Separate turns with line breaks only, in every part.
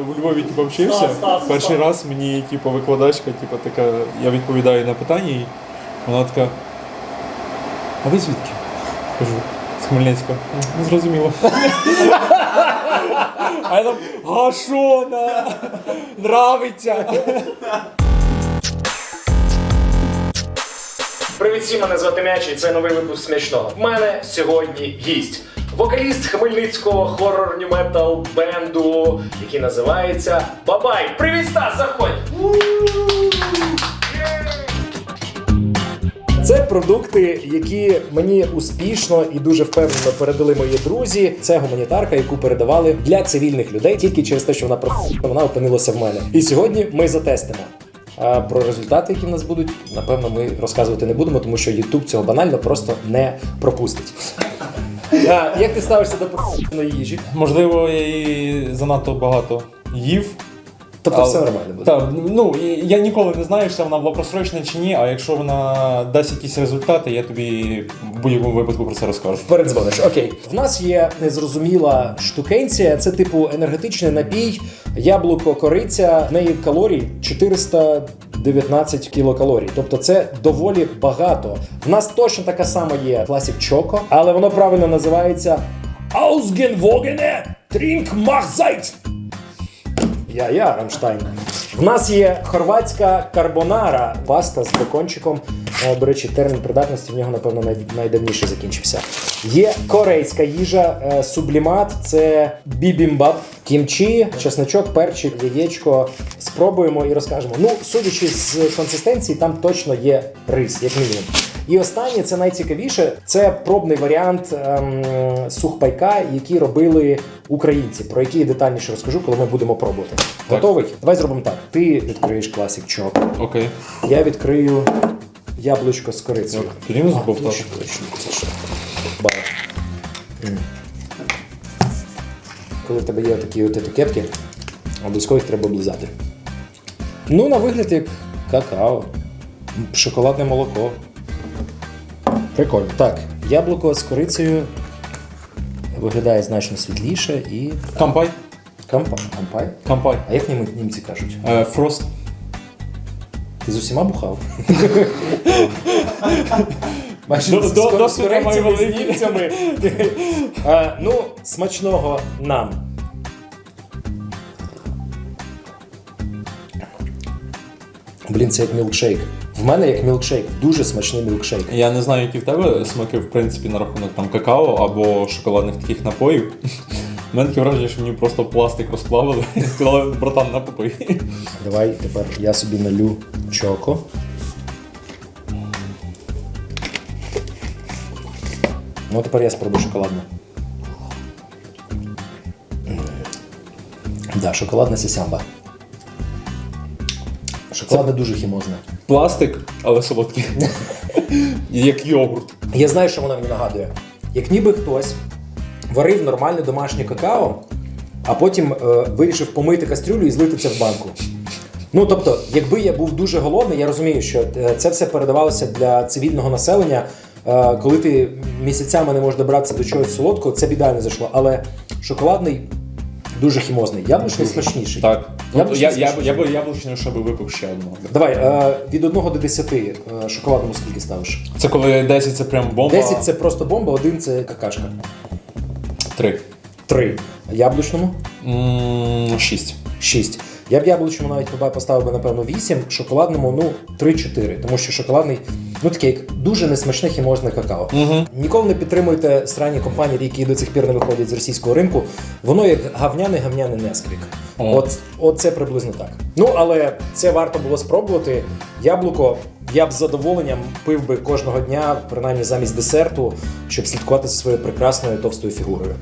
в Львові типу, вчився,
Стас, Стас,
перший
Стас.
раз мені типу, викладачка, типу, така, я відповідаю на питання, і вона така. А ви звідки? Кажу, з Хмельницького. Не зрозуміло. А я там, гашона! Нравиться!
Привіт всім, мене звати М'яч, і це новий випуск смішного. В мене сьогодні гість. Вокаліст хмельницького хоррор нью метал бенду, який називається Бабай. Привіт, Стас, заходь! Це продукти, які мені успішно і дуже впевнено передали мої друзі. Це гуманітарка, яку передавали для цивільних людей тільки через те, що вона проф... вона опинилася в мене. І сьогодні ми затестимо. А про результати, які в нас будуть, напевно, ми розказувати не будемо, тому що YouTube цього банально просто не пропустить. А, як ти ставишся до професійної їжі?
Можливо, я її занадто багато їв.
Тобто все нормально буде.
Так, ну і- я ніколи не знаю, що вона була просрочена чи ні, а якщо вона дасть якісь результати, я тобі в будь-якому випадку про це розкажу.
Передзвониш. Окей. В нас є незрозуміла штукенція. Це типу енергетичний напій, яблуко, кориця. В неї калорій 419 кілокалорій. Тобто це доволі багато. В нас точно така сама є Classic Choco, але воно правильно називається Ausgenwogene Trinkmachzeit. Я, я, Рамштайн. В нас є хорватська карбонара, паста з бекончиком. Е, До речі, термін придатності в нього, напевно, най- найдавніше закінчився. Є корейська їжа, е, сублімат, це бібімбап, кімчі, чесночок, перчик, яєчко. Спробуємо і розкажемо. Ну, судячи з консистенції, там точно є рис, як мінімум. І останнє, це найцікавіше, це пробний варіант ем, сухпайка, який робили українці, про який я детальніше розкажу, коли ми будемо пробувати. Готовий? Давай зробимо так. Ти відкриєш Classic Chop,
Окей.
я відкрию яблучко з корицею.
Підіймемо
А,
збовтати.
точно, точно, це що? Бар. М. Коли в тебе є такі от етикетки, обов'язково їх треба облизати. Ну, на вигляд як какао, шоколадне молоко. Прикольно. Так, яблуко з корицею виглядає значно світліше і.
Кампай.
Кампа. Кампай.
Кампай.
А як нім- німці кажуть?
Е, Фрост.
Ти з усіма бухав? Майже
До-
з- німцями. А, Ну, смачного нам. Блін, це як мілкшейк. В мене як мілкшейк, дуже смачний мілкшейк.
Я не знаю, які в тебе смаки, в принципі, на рахунок там какао або шоколадних таких напоїв. У мене таке враження, що мені просто пластик розплавили і сказали, братан, на попий.
Давай тепер я собі налю чоко. Ну, тепер я спробую шоколадне. Да, шоколадна сісямба. Шоколадне дуже хімозне.
Пластик, але солодкий. Як йогурт.
Я знаю, що воно мені нагадує. Як ніби хтось варив нормальне домашнє какао, а потім е, вирішив помити кастрюлю і злити це в банку. Ну тобто, якби я був дуже голодний, я розумію, що е, це все передавалося для цивільного населення. Е, коли ти місяцями не можеш добратися до чогось солодкого, це б ідеально зайшло. Але шоколадний дуже хімозний. Яблучний смачніший.
Так. Ну, я, я, я, би яблучний, щоб випив ще одного.
Давай, е, від 1 до 10 е, шоколадному скільки ставиш?
Це коли 10 це прям бомба.
10 це просто бомба, 1 це какашка.
3.
3. Яблучному
6.
6. Я б яблучному навіть поставив би, напевно, 8, шоколадному ну 3-4. Тому що шоколадний, ну такий як дуже несмачне хімозне какао.
Угу.
Ніколи не підтримуйте сранні компанії, які до цих пір не виходять з російського ринку. Воно як гавняний гавняний несквік. От, от це приблизно так. Ну але це варто було спробувати. Яблуко я б з задоволенням пив би кожного дня, принаймні замість десерту, щоб слідкувати за своєю прекрасною товстою фігурою.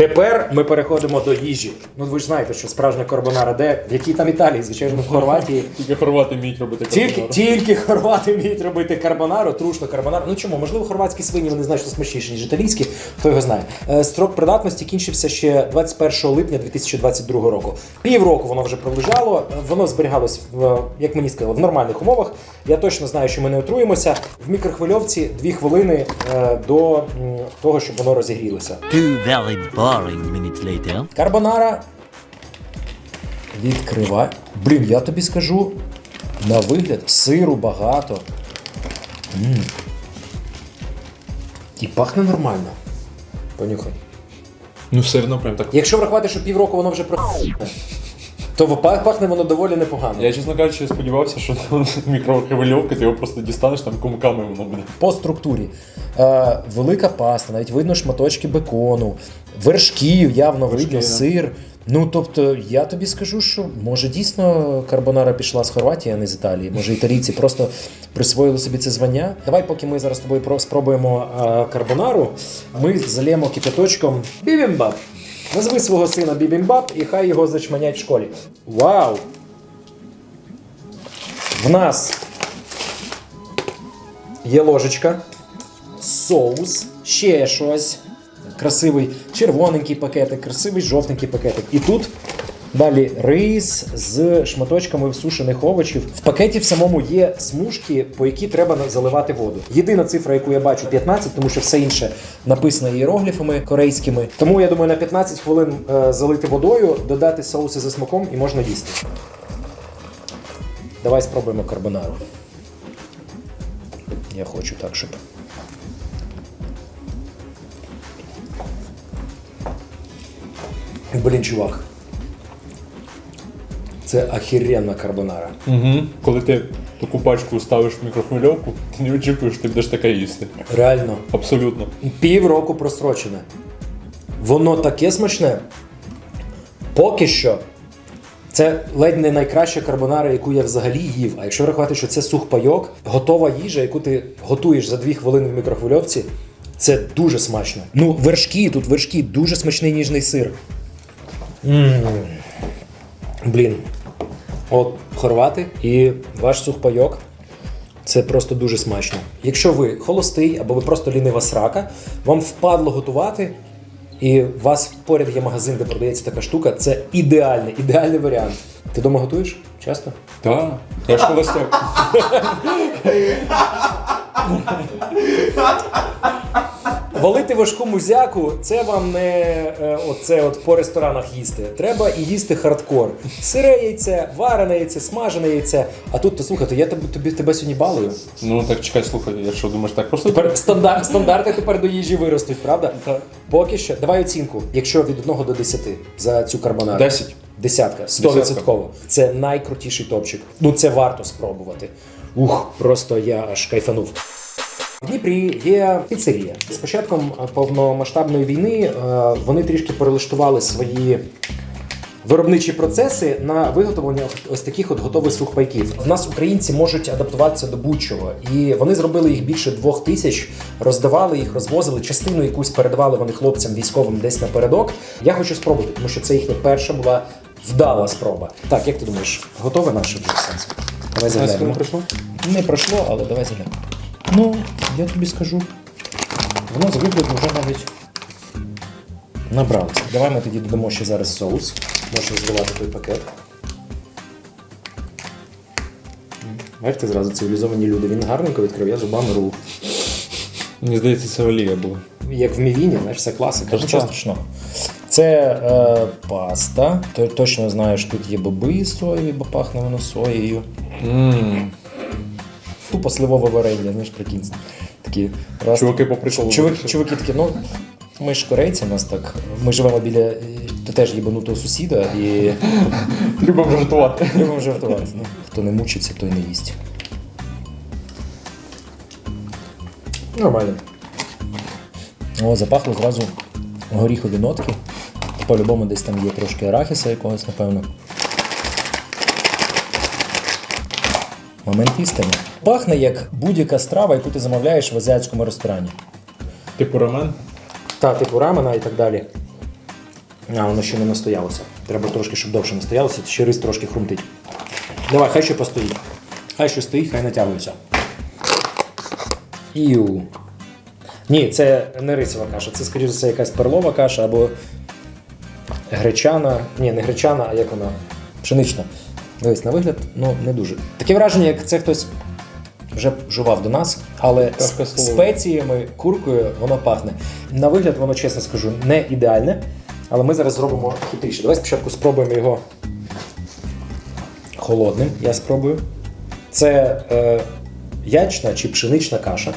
Тепер ми переходимо до їжі. Ну ви ж знаєте, що справжня карбонара де? В якій там Італії, звичайно, в Хорватії.
Тільки хорвати вміють робити
Тільки,
карбонару.
тільки хорвати вміють робити карбонару, трушну карбонару. Ну чому? Можливо, хорватські свині вони значно смачніші, ніж італійські, хто його знає. Е, Строк придатності кінчився ще 21 липня 2022 року. Півроку воно вже пролежало, е, воно зберігалось, в, як мені сказали, в нормальних умовах. Я точно знаю, що ми не отруємося. В мікрохвильовці 2 хвилини е, до того, щоб воно розігрілося.
Boring minutes later.
Карбонара Відкривай. Блін, я тобі скажу, на вигляд сиру багато. м І пахне нормально. Понюхай.
Ну, сирно прям так.
Якщо врахувати, що півроку воно вже про. То пах- пахне воно доволі непогано.
Я, чесно кажучи, сподівався, що мікрохвильовка, ти його просто дістанеш там кумками воно буде.
По структурі. Е, велика паста, навіть видно шматочки бекону, вершків, явно
Вершки,
видно
да.
сир. Ну тобто, я тобі скажу, що може дійсно карбонара пішла з Хорватії, а не з Італії. Може, італійці просто присвоїли собі це звання. Давай, поки ми зараз з тобою про- спробуємо е, карбонару, ми залємо кипяточком бібімбап. Назви свого сина бібімбап і хай його зачманять в школі. Вау! В нас є ложечка, соус, ще щось. Красивий червоненький пакетик, красивий жовтенький пакетик. І тут далі рис з шматочками сушених овочів. В пакеті в самому є смужки, по які треба заливати воду. Єдина цифра, яку я бачу, 15, тому що все інше написано іерогліфами корейськими. Тому я думаю, на 15 хвилин е, залити водою, додати соуси за смаком і можна їсти. Давай спробуємо карбонару. Я хочу так, щоб. Блін, чувак. Це охеренна карбонара.
Угу. Коли ти таку пачку ставиш в мікрохвильовку, ти не очікуєш, ти будеш таке їсти.
Реально.
Абсолютно.
Півроку прострочене. Воно таке смачне. Поки що. Це ледь не найкраща карбонара, яку я взагалі їв. А якщо рахувати, що це сухпайок, готова їжа, яку ти готуєш за 2 хвилини в мікрохвильовці, це дуже смачно. Ну, вершки, тут вершки, дуже смачний ніжний сир. м Блін. От хорвати і ваш сухпайок. Це просто дуже смачно. Якщо ви холостий або ви просто лінива срака, вам впадло готувати, і у вас поряд є магазин, де продається така штука, це ідеальний, ідеальний варіант. Ти вдома готуєш? Часто?
Так. Я ж холостяк.
Валити важку музяку це вам не е, оце от по ресторанах їсти. Треба і їсти хардкор. Сире яйце, варене яйце, смажене яйце. А тут то слухайте, я тебе, тобі тебе сьогодні балую.
Ну так чекай, слухай, я що думаєш, так просто
Тепер стандар, стандарти тепер до їжі виростуть, правда?
Так.
Поки що. Давай оцінку. Якщо від 1 до 10 за цю карбонару.
10.
Десятка, 100%. Це найкрутіший топчик. Ну це варто спробувати. Ух, просто я аж кайфанув. В Дніпрі є піцерія. З початком е, повномасштабної війни е, вони трішки перелаштували свої виробничі процеси на виготовлення ось таких от готових сухпайків. В нас українці можуть адаптуватися до будь-чого, і вони зробили їх більше двох тисяч, роздавали їх, розвозили. Частину якусь передавали вони хлопцям військовим десь напередок. Я хочу спробувати, тому що це їхня перша була вдала спроба. Так, як ти думаєш, готове наше? Давай заглянемо. Не пройшло, але давай заглянемо. Ну, я тобі скажу. Воно з вигляду вже навіть набралося. Давай ми тоді додамо ще зараз соус. Можна зливати той пакет. Бачите, зразу цивілізовані люди. Він гарненько відкрив, я зубами рву.
Мені здається, це олія була.
Як в Мівіні, знаєш, це класика.
Тож
Нічого страшного. Це е, паста. То, точно знаєш, тут є боби соєві, бо пахне воно соєю.
Ммм.
Тупо сливове варення, знаєш, прикинь. Такі раз.
Чуваки по приколу.
Чуваки, чуваки такі, ну ми ж корейці, нас так. Ми живемо біля то теж їбанутого сусіда і
Любимо жартувати.
любимо жартувати. Ну, хто не мучиться, той не їсть. Нормально. О, запахло зразу горіхові нотки. По-любому десь там є трошки арахіса якогось, напевно. Момент істини. Пахне як будь-яка страва, яку ти замовляєш в азіатському ресторані.
Типу рамен.
Та, типу рамена і так далі. А, воно ще не настоялося. Треба трошки, щоб довше настоялося, ще рис трошки хрумтить. Давай, хай ще постоїть. Хай ще стоїть, хай натягується. Іу. Ні, це не рисова каша, це, скоріше за все, якась перлова каша або гречана. Ні, не гречана, а як вона? Пшенична. Дивись, на вигляд, ну не дуже. Таке враження, як це хтось вже жував до нас, але з спеціями, куркою воно пахне. На вигляд, воно, чесно скажу, не ідеальне, але ми зараз зробимо хитріше. Давай спочатку спробуємо його холодним. Я спробую. Це е, ячна чи пшенична каша.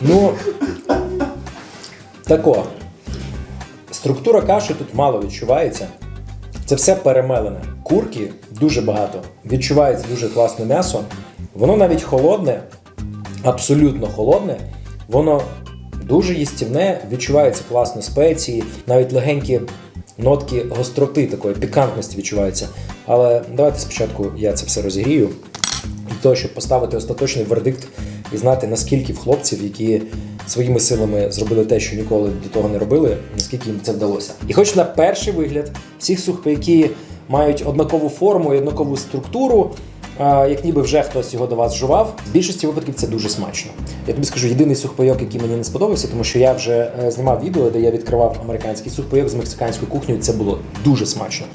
Ну, тако. Структура каші тут мало відчувається. Це все перемелене. Курки дуже багато. Відчувається дуже класне м'ясо. Воно навіть холодне, абсолютно холодне. Воно дуже їстівне, відчуваються класно спеції, навіть легенькі нотки гостроти такої, пікантності відчуваються. Але давайте спочатку я це все розігрію. Того, щоб поставити остаточний вердикт і знати, наскільки в хлопців, які своїми силами зробили те, що ніколи до того не робили, наскільки їм це вдалося. І хоч на перший вигляд всіх сухпайки мають однакову форму і однакову структуру, як ніби вже хтось його до вас жував, в більшості випадків це дуже смачно. Я тобі скажу, єдиний сухпайок, який мені не сподобався, тому що я вже е, знімав відео, де я відкривав американський сухпайок з мексиканською кухнею. Це було дуже смачно.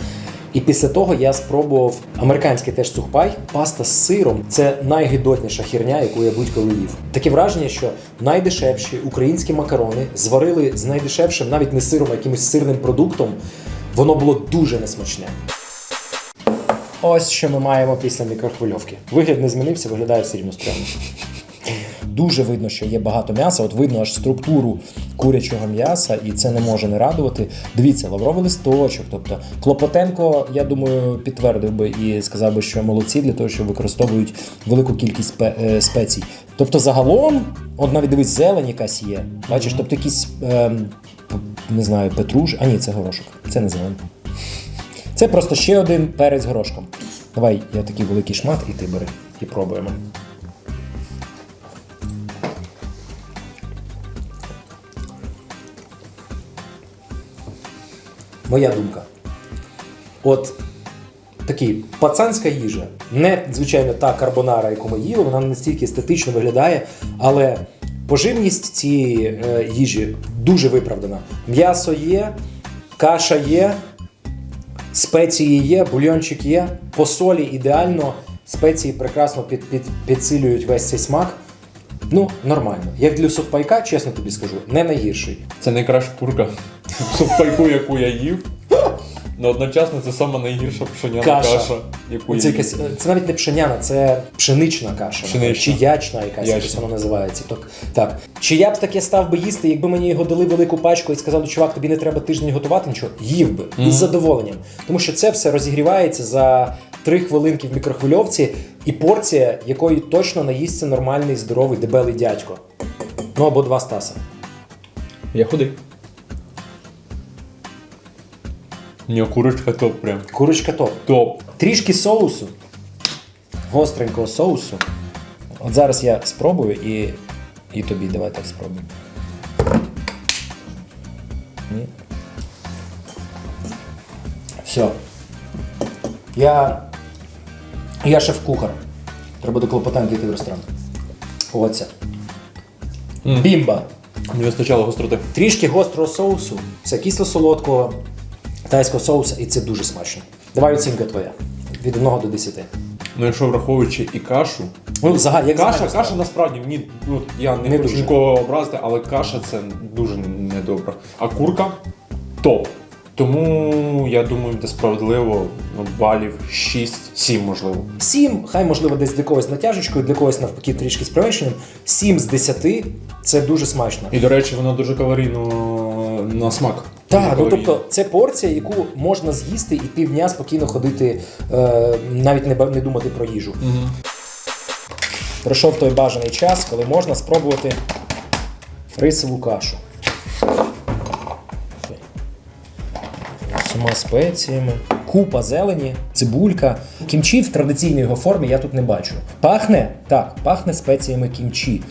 І після того я спробував американський теж сухпай, паста з сиром. Це найгидотніша херня, яку я будь-коли їв. Таке враження, що найдешевші українські макарони зварили з найдешевшим, навіть не сиром, а якимось сирним продуктом. Воно було дуже несмачне. Ось що ми маємо після мікрохвильовки. Вигляд не змінився, виглядає все рівно стрьомно. Дуже видно, що є багато м'яса. От видно аж структуру курячого м'яса, і це не може не радувати. Дивіться, лавровий листочок. Тобто Клопотенко, я думаю, підтвердив би і сказав би, що молодці для того, що використовують велику кількість е, спецій. Тобто, загалом, от навіть дивись, зелень якась є. Бачиш, тобто якісь ем, не знаю, петруш. А ні, це горошок. Це не зелень. Це просто ще один перець горошком. Давай, я такий великий шмат, і ти бери. І пробуємо. Моя думка. От такий пацанська їжа. Не, звичайно, та карбонара, яку ми їли, вона не настільки естетично виглядає, але поживність цієї е, їжі дуже виправдана. М'ясо є, каша є, спеції є, бульйончик є, по солі ідеально, спеції прекрасно під, під, підсилюють весь цей смак. Ну, нормально. Як для сухпайка, чесно тобі скажу, не найгірший.
Це найкраща курка в сухпайку, яку я їв. Но одночасно це сама найгірша пшеняна
Каша.
каша, яку
Це,
я
якась, е, це навіть не пшеняна, це пшенична каша.
Пшенична.
Чи ячна якась, якось воно називається. Так, так. Чи я б таке став би їсти, якби мені його дали велику пачку і сказали, чувак, тобі не треба тиждень готувати нічого, їв би із задоволенням. Тому що це все розігрівається за три хвилинки в мікрохвильовці, і порція, якої точно наїсться нормальний, здоровий, дебелий дядько. Ну або два стаса.
Я худий. Ні, курочка топ прям.
Курочка топ.
Топ.
Трішки соусу, гостренького соусу. От зараз я спробую і, і тобі давай так спробуй. Ні. Все. Я. Я шеф-кухар. Треба до Клопотенки йти в ресторан. Оце.
Мгм.
Бімба.
Не вистачало гостроти.
Трішки гострого соусу, це кисло-солодкого тайського соуса, і це дуже смачно. Давай оцінка твоя. Від 1 до 10.
Ну, якщо враховуючи і кашу.
Ну, зага, як
Каша,
загальна
каша насправді мені, ну я не,
Не
хочу
дуже.
нікого образити, але каша це дуже недобре. А курка топ. Тому я думаю, де справедливо ну, балів 6-7 можливо.
7, хай можливо десь для когось натяжечкою, для когось навпаки трішки з перевищенням. 7 з 10 це дуже смачно.
І до речі, воно дуже калорійно на смак.
Так, ну тобто це порція, яку можна з'їсти і півдня спокійно ходити, е, навіть не, не думати про їжу.
Мгм.
Прийшов той бажаний час, коли можна спробувати рисову кашу. З спеціями, купа зелені, цибулька. Кімчі в традиційній його формі я тут не бачу. Пахне? Так, пахне спеціями кімчі.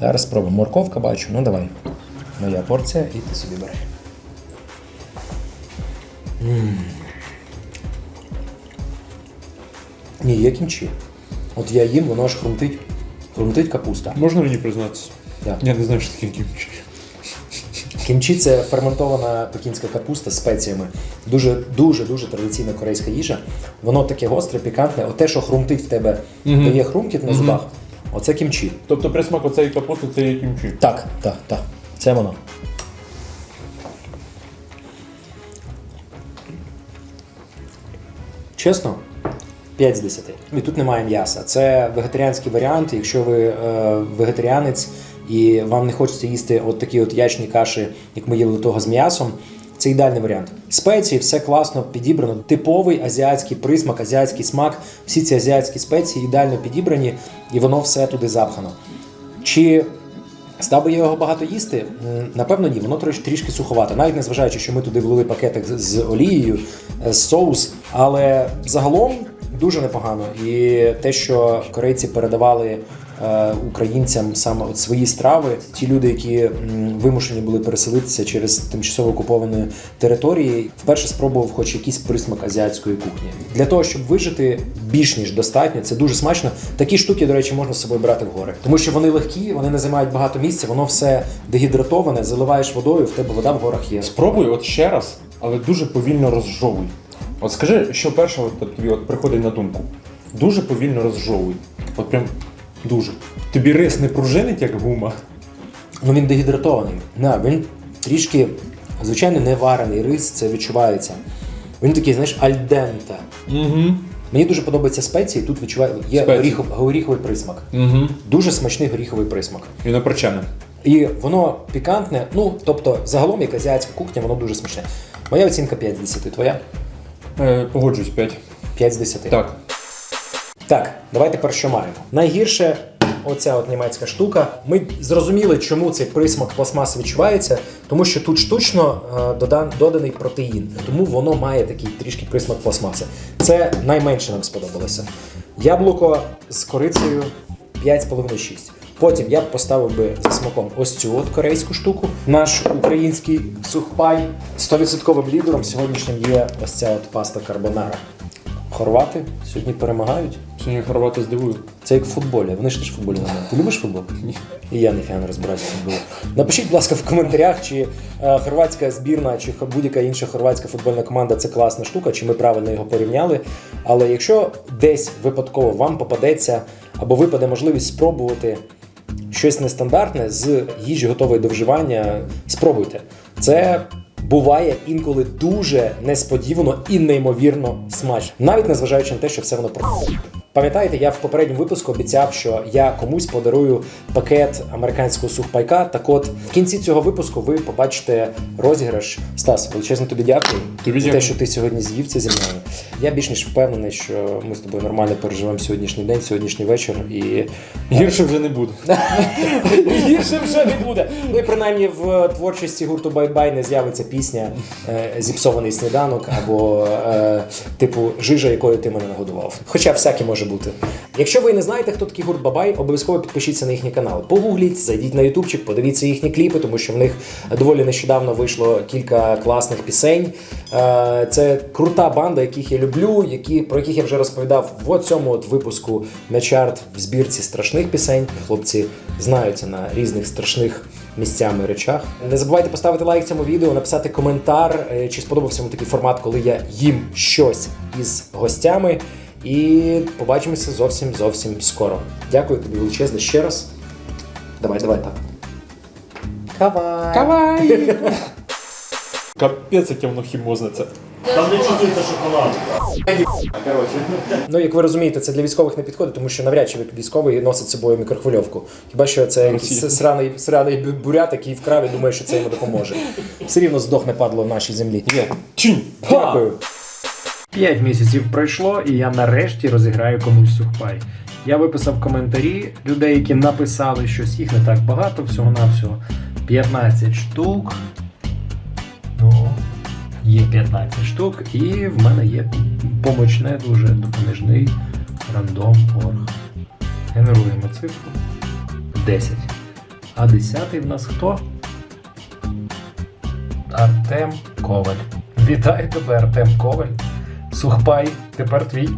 Зараз спробуємо. Морковка бачу. Ну давай. Моя порція, і ти собі бери. Ні, є кімчі. От я їм, воно аж хрумтить. Хрумтить капуста.
Можна мені признатися?
Так.
Я не знаю, що таке кімчі.
Кімчі це ферментована пекінська капуста з спеціями. Дуже дуже дуже традиційна корейська їжа. Воно таке гостре, пікантне. Оте, що хрумтить в тебе,
Мгм.
дає хрумкіт на зубах. Оце кімчі.
Тобто присмак оцеї капусти це є кімчі.
Так, так, так. Це воно. Чесно, 5 з 10. І тут немає м'яса. Це вегетаріанський варіант. Якщо ви е, вегетаріанець і вам не хочеться їсти от такі от ячні каші, як ми їли до того з м'ясом. Це ідеальний варіант. Спеції, все класно підібрано. Типовий азіатський присмак, азіатський смак. Всі ці азіатські спеції ідеально підібрані, і воно все туди запхано. Чи став би я його багато їсти? Напевно, ні, воно трошки трішки суховато. Навіть незважаючи, що ми туди влили пакетик з- олією, е, з соус, але загалом дуже непогано. І те, що корейці передавали українцям саме от свої страви, ті люди, які вимушені були переселитися через тимчасово окуповані території, вперше спробував хоч якийсь присмак азіатської кухні. Для того, щоб вижити більш ніж достатньо, це дуже смачно. Такі штуки, до речі, можна з собою брати в гори, тому що вони легкі, вони не займають багато місця, воно все дегідратоване, заливаєш водою, в тебе вода в горах є.
Спробуй от ще раз, але дуже повільно розжовуй. От скажи, що перше от тобі от приходить на думку. Дуже повільно розжовуй. От прям дуже. Тобі рис не пружинить, як гума.
Ну він дегідратований. На, він трішки, звичайно, не варений рис, це відчувається. Він такий, знаєш, альдента.
Угу.
Мені дуже подобаються спеції, тут відчуваю, є горіхов, горіховий присмак.
Угу.
Дуже смачний горіховий присмак.
І не причене.
І воно пікантне, ну тобто, загалом, як азіатська кухня, воно дуже смачне. Моя оцінка 5 з 10. Твоя?
Е, погоджуюсь 5.
5 з 10.
Так.
Так, давай тепер що маємо. Найгірше оця от німецька штука. Ми зрозуміли, чому цей присмак пластмаси відчувається, тому що тут штучно е, додан, доданий протеїн, тому воно має такий трішки присмак пластмаси. Це найменше нам сподобалося. Яблуко з корицею 5,5-6. Потім я б поставив би за смаком ось цю от корейську штуку. Наш український сухпай 100% лідером сьогоднішнім є ось ця от паста карбонара. Хорвати сьогодні перемагають.
Сьогодні хорвати здивують.
Це як в футболі. Вони ж теж в футболі не. Ти любиш футбол? Ні. І я ніфіга не розбираюся в футболі. Напишіть, будь ласка, в коментарях, чи е, хорватська збірна, чи будь-яка інша хорватська футбольна команда це класна штука, чи ми правильно його порівняли. Але якщо десь випадково вам попадеться або випаде можливість спробувати щось нестандартне з їжі готової до вживання, спробуйте. Це буває інколи дуже несподівано і неймовірно смачно, навіть незважаючи на те, що все воно про. Пам'ятаєте, я в попередньому випуску обіцяв, що я комусь подарую пакет американського сухпайка. Так от в кінці цього випуску ви побачите розіграш. Стас, величезно тобі дякую
Тобі
за те, що ти сьогодні з'їв це зі мною. Я більш ніж впевнений, що ми з тобою нормально переживемо сьогоднішній день, сьогоднішній вечір і
Гірше вже не буде.
Гірше вже не буде. Ну і принаймні в творчості гурту Бай-Бай не з'явиться пісня е, Зіпсований сніданок або е, типу Жижа, якою ти мене нагодував. Хоча всяке може бути. Якщо ви не знаєте, хто такий гурт Бабай, обов'язково підпишіться на їхній канал. Погугліть, зайдіть на ютубчик, подивіться їхні кліпи, тому що в них доволі нещодавно вийшло кілька класних пісень. Е, Це крута банда, яких я люблю, які, про яких я вже розповідав в цьому от випуску на чарт в збірці страшних пісень. Хлопці знаються на різних страшних місцями речах. Не забувайте поставити лайк цьому відео, написати коментар, е, чи сподобався вам такий формат, коли я їм щось із гостями. І побачимося зовсім зовсім скоро. Дякую тобі величезне ще раз. Давай, давай так. Кавай!
Кавай! Капець, яке воно хімозне це.
Там не чувствується шоколад.
Ну, як ви розумієте, це для військових не підходить, тому що навряд чи військовий носить з собою мікрохвильовку. Хіба що це якийсь сраний, сраний бурят, який вкрав і думає, що це йому допоможе. Все рівно здохне падло в нашій землі.
Є. Чинь!
Дякую. П'ять місяців пройшло, і я нарешті розіграю комусь сухпай. Я виписав коментарі людей, які написали щось, їх не так багато, всього-навсього 15 штук. Є 15 штук, і в мене є помочне дуже допоміжний рандом орг. Генеруємо цифру 10. А 10 в нас хто? Артем Коваль. Вітаю тебе, Артем Коваль. Сухпай, тепер твій.